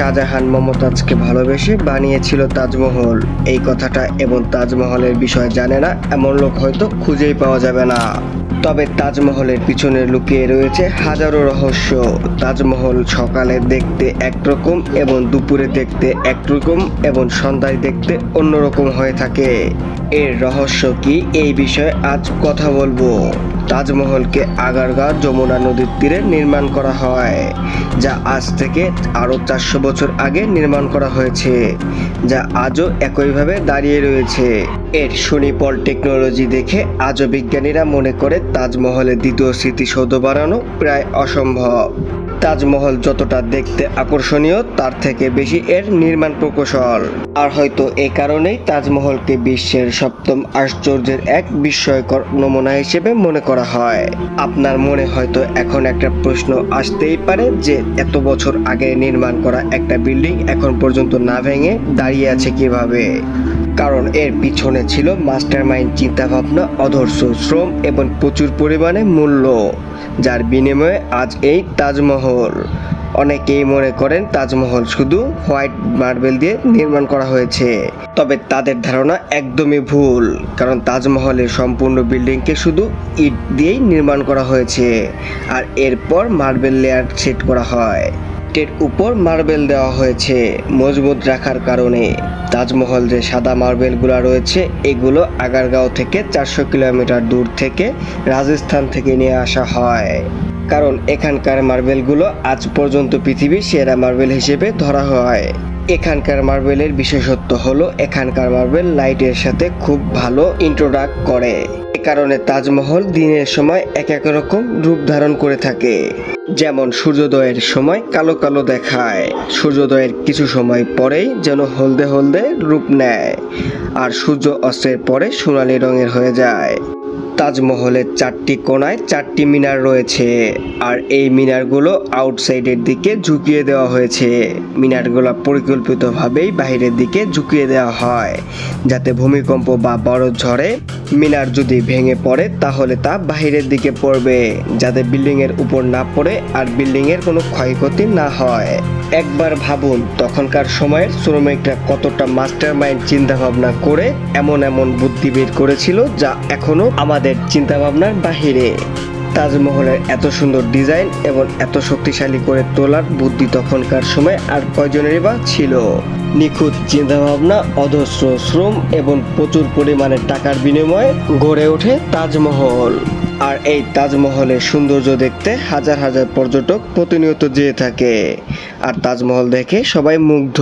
শাহজাহান মমতাজকে ভালোবেসে বানিয়েছিল তাজমহল। এই কথাটা এবং তাজমহলের বিষয় জানে না, এমন লোক হয়তো খুঁজেই পাওয়া যাবে না। তবে তাজমহলের পিছনে লুকিয়ে রয়েছে হাজারো রহস্য। তাজমহল সকালে দেখতে একরকম এবং দুপুরে দেখতে একরকম এবং সন্ধ্যায় দেখতে অন্যরকম হয়ে থাকে। এর রহস্য কি? এই বিষয়ে আজ কথা বলব। তাজমহলকে আগারগাঁও যমুনা নদীর তীরে নির্মাণ করা হয়, যা আজ থেকে আরও চারশো বছর আগে নির্মাণ করা হয়েছে, যা আজও একইভাবে দাঁড়িয়ে রয়েছে। এর সুনিপল টেকনোলজি দেখে আজও বিজ্ঞানীরা মনে করে তাজমহলের দ্বিতীয় স্মৃতিসৌধ বাড়ানো প্রায় অসম্ভব। তাজমহল যতটা দেখতে আকর্ষণীয়, তার থেকে বেশি এর নির্মাণ প্রকৌশল। আর হয়তো এ কারণেই তাজমহলকে বিশ্বের সপ্তম আশ্চর্যের এক বিস্ময়কর নমুনা হিসেবে মনে করা হয়। আপনার মনে হয়তো এখন একটা প্রশ্ন আসতেই পারে যে, এত বছর আগে নির্মাণ করা একটা বিল্ডিং এখন পর্যন্ত না ভেঙে দাঁড়িয়ে আছে কীভাবে? কারণ এর পিছনে ছিল মাস্টার মাইন্ড চিন্তাভাবনা, অধর্ষ শ্রম এবং প্রচুর পরিমাণে মূল্য। যার বিনিময়ে আজ এই তাজমহল। অনেকেই মনে করেন তাজমহল শুধু হোয়াইট মার্বেল দিয়ে নির্মাণ করা হয়েছে। তবে তাদের ধারণা একদমই ভুল, কারণ তাজমহলের সম্পূর্ণ বিল্ডিংকে শুধু ইট দিয়েই নির্মাণ করা হয়েছে, আর এরপর মার্বেল লেয়ার সেট করা হয়। ইটের উপর মার্বেল দেওয়া হয়েছে মজবুত রাখার কারণে। তাজমহল যে সাদা মার্বেলগুলো রয়েছে, এগুলো আগারগাঁও থেকে চারশো কিলোমিটার দূর থেকে রাজস্থান থেকে নিয়ে আসা হয়। কারণ এখানকার মার্বেলগুলো আজ পর্যন্ত পৃথিবীর সেরা মার্বেল হিসেবে ধরা হয়। এখানকার মার্বেলের বিশেষত্ব হলো, এখানকার মার্বেল লাইটের সাথে খুব ভালো ইন্ট্রোডাক্ট করে। কারণে তাজমহল দিনের সময় এক এক রকম রূপ ধারণ করে থাকে। যেমন সূর্যোদয়ের সময় কালো কালো দেখায়, সূর্যোদয়ের কিছু সময় পরেই যেন হলদে হলদে রূপ নেয়, আর সূর্য অস্তের পরে সোনালি রঙের হয়ে যায়। তাজমহলের চারটি কোণায় চারটি মিনার রয়েছে। আর এই মিনারগুলো আউটসাইডের দিকে ঝুঁকিয়ে দেওয়া হয়েছে। মিনারগুলো পরিকল্পিতভাবেই বাইরের দিকে ঝুঁকিয়ে দেওয়া হয়, যাতে ভূমিকম্প বা বড় ঝড়ে মিনার যদি ভেঙে পড়ে, তাহলে তা বাইরের দিকে পড়বে, যাতে বিল্ডিংয়ের উপর না পড়ে আর বিল্ডিংয়ের কোনো ক্ষয়ক্ষতি না হয়। একবার ভাবুন, তখনকার সময়ের শ্রমিকরা কতটা মাস্টার মাইন্ড চিন্তা ভাবনা করে এমন এমন বুদ্ধি বের করেছিল, যা এখনও আমাদের চিন্তা ভাবনার বাহিরে। তাজমহলের এত সুন্দর ডিজাইন এবং এত শক্তিশালী করে তোলার বুদ্ধি তখনকার সময় আর কয়জনেরই বা ছিল? নিখুঁত চিন্তাভাবনা, অজস্র শ্রম এবং প্রচুর পরিমাণে টাকার বিনিময়ে গড়ে ওঠে তাজমহল। আর এই তাজমহলের সৌন্দর্য দেখতে হাজার হাজার পর্যটক প্রতিনিয়ত যেয়ে থাকে। আর তাজমহল দেখে সবাই মুগ্ধ।